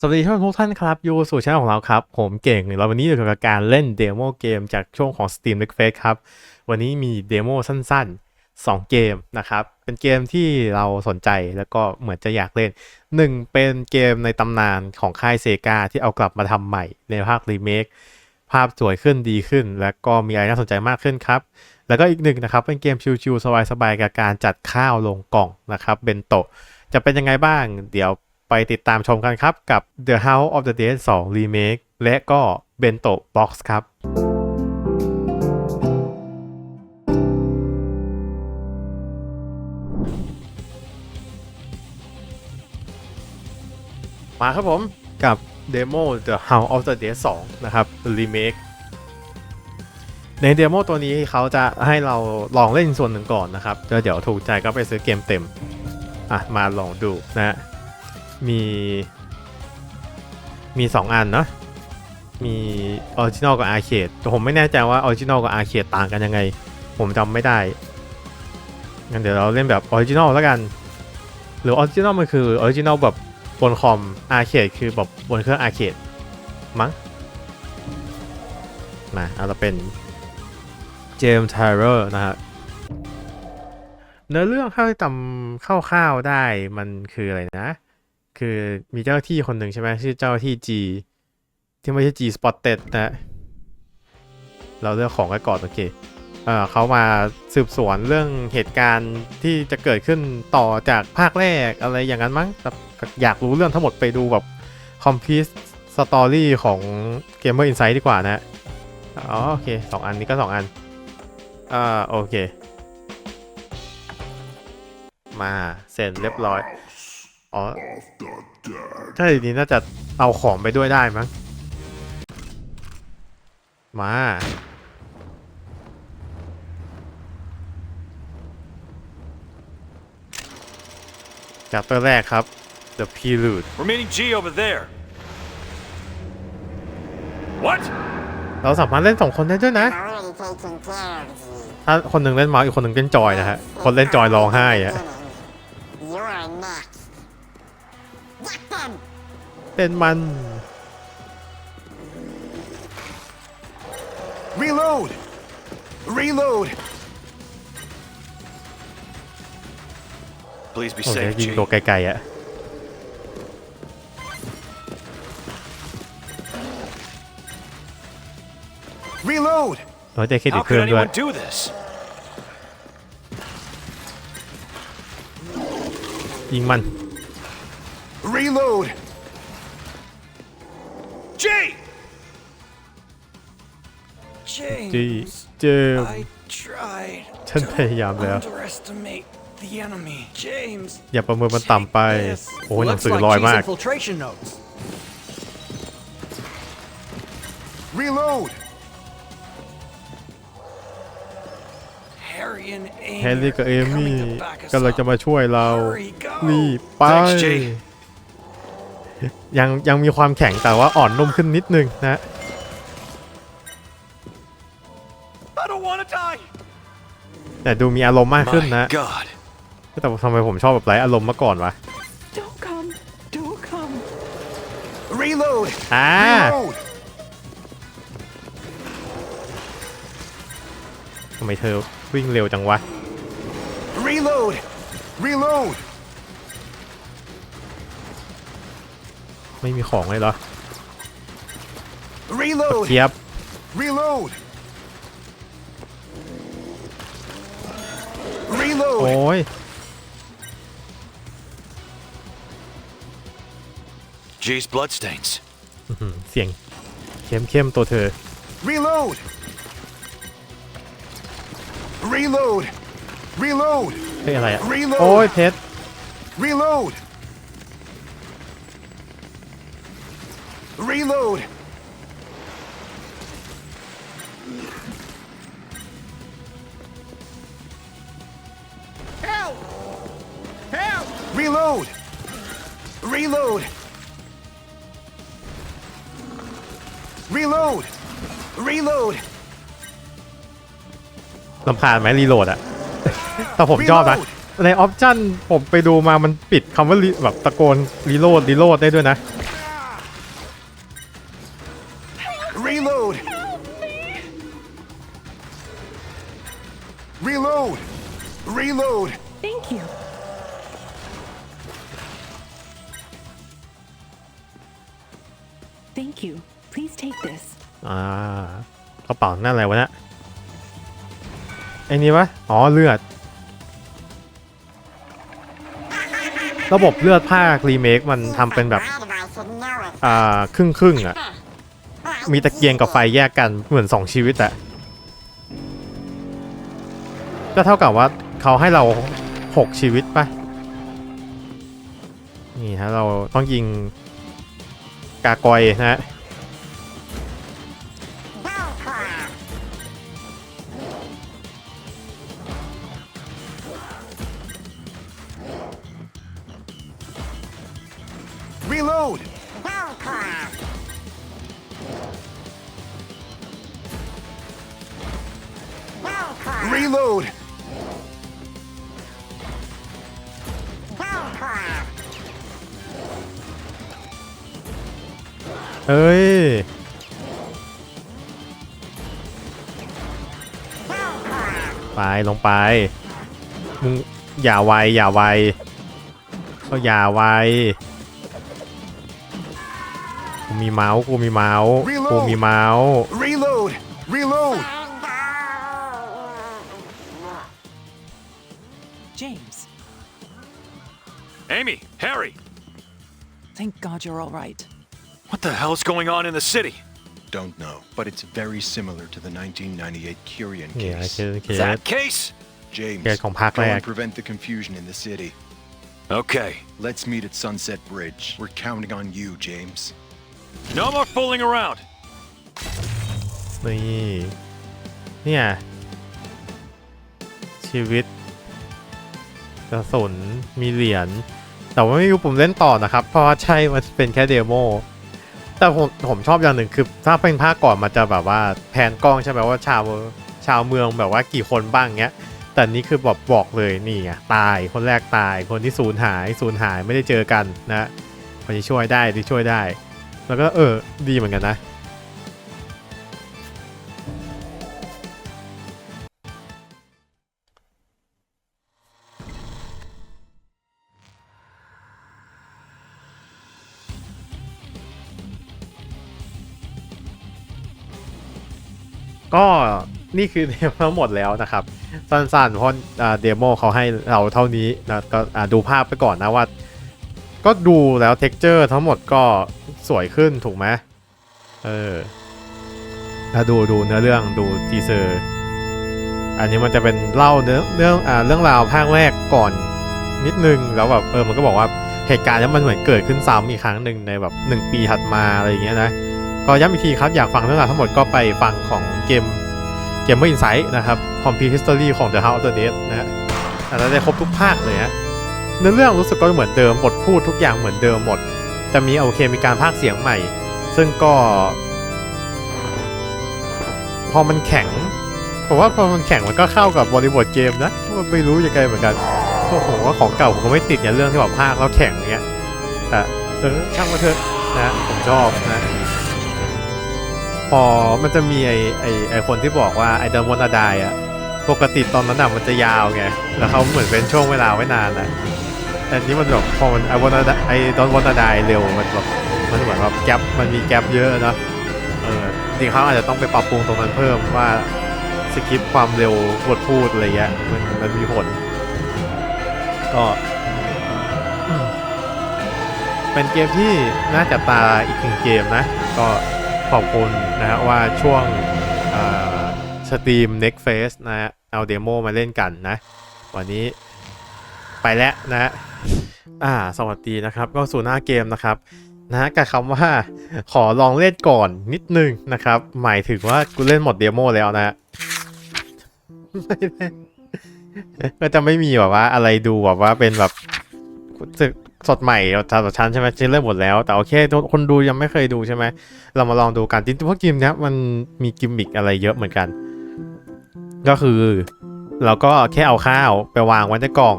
สวัสดีท่านทุกท่านครับอยู่สู่ช่องของเราครับ ผมเก่งแล้ววันนี้อยู่กับการเล่นเดโมเกมจากช่วงของ Steam r e q u e s t ครับ วันนี้มีเดโมสั้นๆ 2 เกมนะครับ เป็นเกมที่เราสนใจแล้วก็เหมือนจะอยากเล่น 1 เป็นเกมในตำนานของค่ายเซกาที่เอากลับมาทำใหม่ในภาครีเมคภาพสวยขึ้นดีขึ้น และก็มีอะไรน่าสนใจมากขึ้นครับ แล้วก็อีกหนึ่งนะครับเป็นเกมชิวๆสบายๆกับการจัดข้าวลงกล่องนะครับเบนโตะจะเป็นยังไงบ้าง เดี๋ยว ไปติดตามชมกันครับ กับ The House of the Dead 2 Remake และก็ Bento Box ครับมาครับผมกับ Demo The House of the Dead 2 นะครับ Remake ในเดโมตัวนี้เขาจะให้เราลองเล่นส่วนหนึ่งก่อนนะครับแล้วเดี๋ยวถูกใจก็ไปซื้อเกมเต็ม อะ มาลองดูนะฮะ มี มี 2 อันเนาะมีออริจินอลกับอาร์เคดแต่ผมไม่แน่ใจว่าออริจินอลกับอาร์เคดต่างกันยังไง ผมจำไม่ได้งั้นเดี๋ยวเราเล่นแบบออริจินอลแล้วกัน หรือออริจินอลมันคือออริจินอลแบบบนคอมอาร์เคดคือแบบบนเครื่องอาร์เคดมั้งมาเอาเราเป็นเจมส์ไทเรอร์นะฮะเนื้อเรื่องเข้าจำคร่าวๆได้มันคืออะไรนะ คือมีเจ้าที่คนหนึ่งใช่ไหมชื่อเจ้าที่ G ที่ไม่ใช่ G Spotted นะเราเลือกของกันก่อนโอเคเอ่อเขามาสืบสวนเรื่องเหตุการณ์ที่จะเกิดขึ้นต่อจากภาคแรกอะไรอย่างนั้นมั้งอยากรู้เรื่องทั้งหมดไปดูแบบ complete story ของ Gamer Insight ดีกว่านะอ๋อโอเคสองอันนี้ก็สองอันอ่าโอเค มาเสร็จเรียบร้อย อ๋อถ้าทีนี้น่าจะเอาของไปด้วยได้มั้ง มา จากตัวแรกครับ The Prelude Remaining G over there. What? เราสามารถเล่นสองคนได้ด้วยนะ already taken care of you. ถ้าคนหนึ่งเล่นเมาส์อีกคนหนึ่งเล่นจอยนะฮะ คนเล่นจอยร้องไห้อะ เป็นมัน Reload! Reload! Please be โอ้ย safe, ยิง G. ตัวไกลๆอะ Reload! เราจะเครดิต How เพิ่ could มด้วย anyone do this? ยิงมัน G! จีเจม I tried ฉันพยายามแล้ว underestimate the enemy. James, อย่าประเมินมันต่ำไป Yes. โอ้ยหนัง Looks สือ like ลอย G's มาก infiltration notes. Reload! Harry and Amy แฮร์รี่กับเอ are มี่ coming to back us กำลังจะ up. มาช่วยเรา Hurry, go. รีบไป Thanks, Jay ยังยังมีความแข็งแต่ว่าอ่อนนุ่มขึ้นนิดนึงนะ I don't want to die. แต่ดูมีอารมณ์มากขึ้นนะ My God. แต่ทำไมผมชอบแบบไร้อารมณ์มาก่อนวะ Don't come. Don't come. Reload! อ่า Reload! ทำไมเธอวิ่งเร็วจังวะ Reload! Reload! ไม่มีของเลยเหรอ Reload! เทียบ Reload! Reload! โอ้ย G's bloodstains. เสียงเข้มเข้มๆตัวเธอ Reload! Reload! Reload! เฮ้ยอะไรอะ Reload โอ้ยเพชร Reload! Reload! Help! Help! Reload! Reload! Reload! Reload! ลำคาญไหมรีโหลดอะแต่ผมชอบนะ Reload ในออปชั่นผมไปดูมามันปิดคำว่า re- แบบตะโกนรีโหลดรีโหลดได้ด้วยนะ Reload! Help me! Reload! Reload! Thank you. Thank you. Please take this. อ่ากระเป๋านั่นอะไรวะเนี่ยไอ้นี่วะ อ๋อ เลือด ระบบเลือดภาครีเมคมันทำเป็นแบบ อ่า ครึ่งครึ่งอะ มีตะเกียงกับไฟแยกกันเหมือนสองชีวิตอะก็เท่ากับว่าเขาให้เราหกชีวิตปะนี่ฮะเราต้องยิงกากอยนะฮะ reload Reload! Belcourt. เอ้ย Belcourt. ไปลงไป มึงอย่าไวอย่าไวก็อย่าไวกูมีเมาส์กูมีเมาส์กูมีเมาส์ Reload! Reload! James, Amy, Harry, thank God you're all right. what the hell's going on in the city? Don't know, but it's very similar to the 1998 Curian เนี่ย case. คือเคส That case? James, Caseของภาค go แรก and prevent the confusion in the city. Okay. Let's meet at Sunset Bridge. We're counting on you, James. No more fooling around. นี่เนี่ยชีวิต กระสุนมีเหรียญแต่ว่าไม่รู้ผมเล่นต่อนะครับ เพราะว่าใช่มันเป็นแค่เดโมแต่ผมผมชอบอย่างหนึ่งคือถ้าเป็นภาคก่อนมันจะแบบว่าแผนกล้องใช่ไหมว่าชาวชาวเมืองแบบว่ากี่คนบ้างเงี้ย แต่นี่คือบอกบอกเลยนี่ไงตายคนแรกตายคนที่สูญหายสูญหายไม่ได้เจอกันนะคนที่ช่วยได้ที่ช่วยได้ แล้วก็เออดีเหมือนกันนะ ก็นี่คือเดโมทั้งหมดแล้วนะครับ สั้นๆ เพราะเดโมเขาให้เราเท่านี้นะก็ดูภาพไปก่อนนะว่า ก็ดูแล้วเท็กเจอร์ทั้งหมดก็สวยขึ้นถูกไหมเออถ้าดูดูเนื้อเรื่องดูทีเซอร์อันนี้มันจะเป็นเล่าเนื้อเรื่องอ่าเรื่องราวภาคแรกก่อนนิดนึงแล้วแบบเออมันก็บอกว่าเหตุการณ์นี้มันเหมือนเกิดขึ้นซ้ำอีกครั้งหนึ่งในแบบหนึ่งปีถัดมาอะไรอย่างเงี้ยนะก็ย้ำอีกทีครับอยากฟังเรื่องราวทั้งหมดก็ไปฟังของ เกมเกมเมอร์อินไซต์นะครับ Complete History ของ The House of the Dead นะฮะอันนั้นได้ครบทุกภาคเลยฮะเนื้อเรื่องรู้สึกก็เหมือนเดิมบทพูดทุกอย่างเหมือนเดิมหมด จะมีโอเคมีการพากเสียงใหม่ ซึ่งก็ พอมันแข็งผมว่าพอมันแข็งมันก็เข้ากับบริบทเกมนะมันไม่รู้ยังไงเหมือนกันก็ผมว่าของเก่าผมก็ไม่ติดอย่างเรื่องที่แบบพากย์แล้วแข็งอย่างเงี้ยแต่เออช่างมาเถอะนะผมชอบนะ พอมันจะมีไอไอไอคนที่บอกว่าไอเดอร์มอนอาดายอะปกติตอนนั้นอะมันจะยาวไง แล้วเขาเหมือนเป็นช่วงเวลาไว้นานนะแต่อันนี้มันแบบพอมันไอวอนไอดอนวอนอาดายเร็วมันแบบมันเหมือนแบบแกลบมันมีแกลบเยอะนะเออจริงเขาอาจจะต้องไปปรับปรุงตรงนั้นเพิ่มว่าสคริปต์ความเร็วบทพูดอะไรเงี้ยมันมันมีผล ก็เป็นเกมที่น่าจับตาอีกหนึ่งเกมนะ ก็ ขอบคุณนะฮะว่าช่วงสตรีม Next Phase นะฮะเอาเดโมมาเล่นกันนะ วันนี้ไปแล้วนะฮะอ่าสวัสดีนะครับ ก็สู่หน้าเกมนะครับนะกับคำว่าขอลองเล่นก่อนนิดนึงนะครับ หมายถึงว่ากูเล่นหมดเดโมแล้วนะฮะก็จะไม่มีแบบว่าอะไรดูแบบว่าเป็นแบบ สดใหม่สำหรับฉันใช่ไหมฉันเล่นหมดแล้ว แต่โอเคคนดูยังไม่เคยดูใช่ไหมเรามาลองดูกันจริงๆพวกเกมเนี้ยมันมีกิมมิกอะไรเยอะเหมือนกัน ก็คือเราก็แค่เอาข้าวไปวางไว้ในกล่อง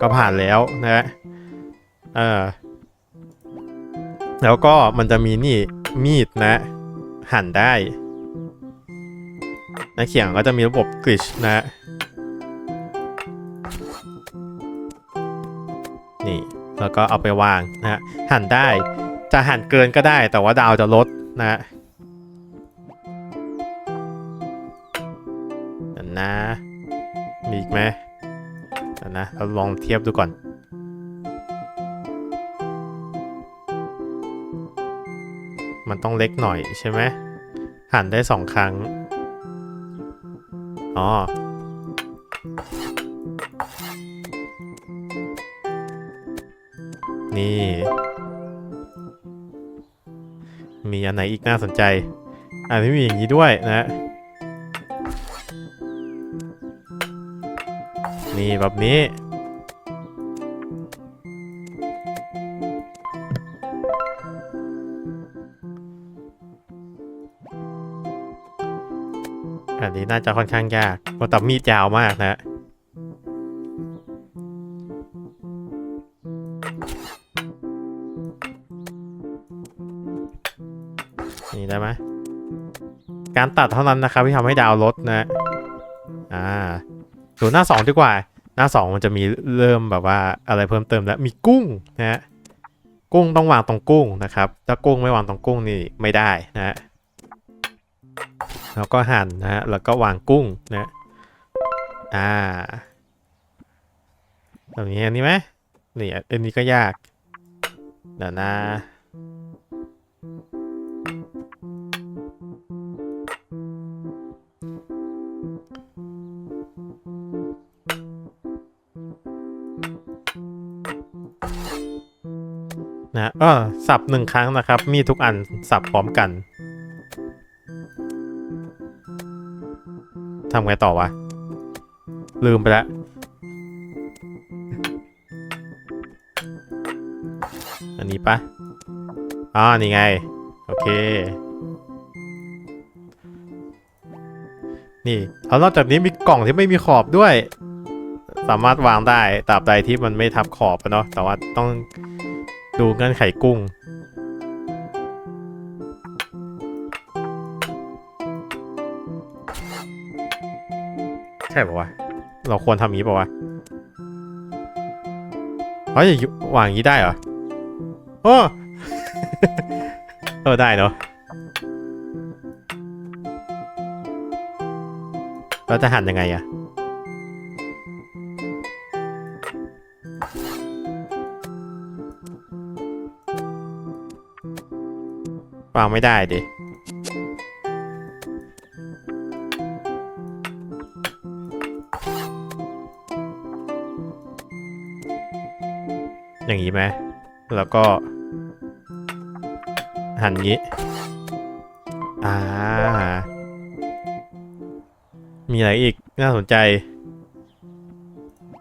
ก็ผ่านแล้วนะฮะเออแล้วก็มันจะมีนี่มีดนะ หั่นได้ในเขียงก็จะมีระบบกริชนะ แล้วก็เอาไปวางนะฮะหั่นได้จะหั่นเกินก็ได้ แต่ว่าดาวจะลดนะฮะนะมีอีกไหมนะเราลองเทียบดูก่อนมันต้องเล็กหน่อยใช่ไหมหั่นได้สองครั้ง อ๋อ นี่ มีอันไหนอีกน่าสนใจ อันนี้มีอย่างนี้ด้วยนะ นี่แบบนี้ อันนี้น่าจะค่อนข้างยากเพราะตับมีดยาวมากนะ การตัดเท่านั้นนะครับที่ทำให้ดาวลดนะอ่าดูหน้าสองดีกว่า หน้าสองมันจะมีเริ่มแบบว่าอะไรเพิ่มเติมแล้วมีกุ้งนะฮะกุ้งต้องวางตรงกุ้งนะครับ ถ้ากุ้งไม่วางตรงกุ้งนี่ไม่ได้นะฮะแล้วก็หั่นนะฮะแล้วก็วางกุ้งนะอ่าแบบนี้อันนี้ไหมนี่อันนี้ก็ยากเดี๋ยวนะ เออสับหนึ่งครั้งนะครับ มีทุกอันสับพร้อมกันทำไงต่อวะ ลืมไปแล้วอันนี้ปะอ๋อนี่ไง โอเค นี่แล้วนอกจากนี้มีกล่องที่ไม่มีขอบด้วย สามารถวางได้ตราบใดที่มันไม่ทับขอบอะเนาะแต่ว่าต้อง ดูเงื่อนไขกุ้ง ใช่ป่าวะ เราควรทำงนี้ป่าวะเฮ้ยวางอย่างนี้ได้เหรอ โอ้ เออได้เนาะเราจะหันยังไงอะ วางไม่ได้ดิอย่างนี้ไหม แล้วก็ หันงี้ อ่า มีอะไรอีกน่าสนใจ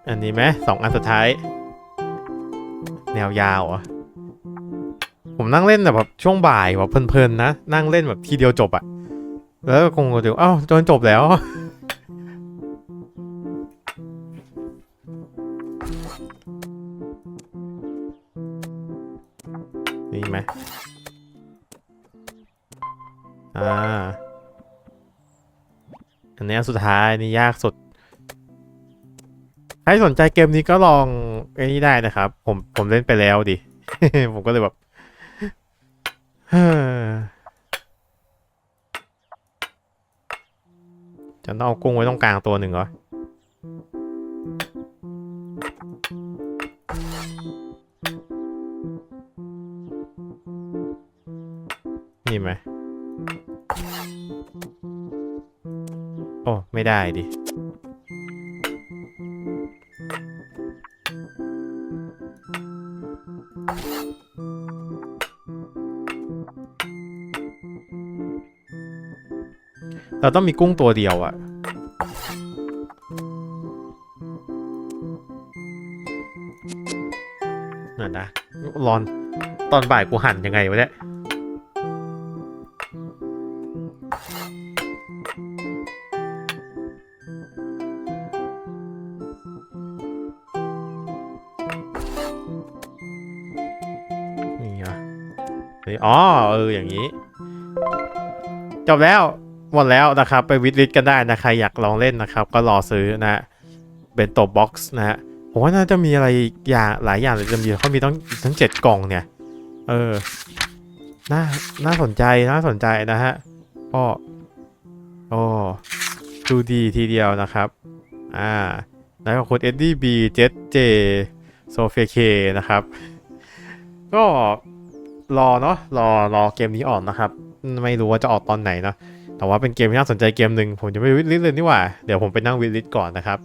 อันนี้ไหมสองอันสุดท้าย แนวยาวเหรอ ผมนั่งเล่นแบบช่วงบ่ายแบบเพลินๆนะ นั่งเล่นแบบทีเดียวจบอะแล้วก็คงเดี๋ยวอ้าวจนจบแล้วนี่ไหมอ่า อันนี้สุดท้ายนี่ยากสุด ใครสนใจเกมนี้ก็ลองไอ้นี่ได้นะครับ ผมผมเล่นไปแล้วดิ ผมก็เลยแบบ จะต้องเอากุ้งไว้ตรงกลางตัวหนึ่งเหรอ นี่ไหม โอ้ ไม่ได้ดิ เราต้องมีกุ้งตัวเดียวอะนั่นนะรอนตอนบ่ายกูหั่นยังไงวะเนี่ยนี่เหรออ๋อเอออย่างนี้ จบแล้ว หมดแล้วนะครับ ไปวิดลิสกันได้นะใครอยากลองเล่นนะครับ ก็รอซื้อนะเป็นตัวบ็อกซ์นะฮะผมว่าน่าจะมีอะไรอย่างหลายอย่างเลยจะมีเขามีต้องทั้งเจ็ดกล่องเนี่ย เออน่าน่าสนใจน่าสนใจนะฮะก็โอ้ดูดีทีเดียวนะครับ อ่า แล้วขอบคุณ SDB Jet J s o f i a K นะครับ ก็รอเนาะรอรอเกมนี้ออกนะครับ ไม่รู้ว่าจะออกตอนไหนเนาะแต่ว่าเป็นเกมที่น่าสนใจเกมหนึ่งผมจะไม่วิดลิสเลยนี่หว่า เดี๋ยวผมไปนั่งวิดลิสก่อนนะครับ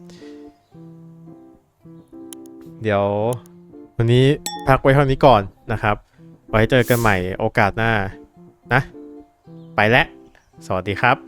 เดี๋ยว วันนี้พักไว้เท่านี้ก่อนนะครับ ไว้เจอกันใหม่โอกาสหน้านะ ไปแล้วสวัสดีครับ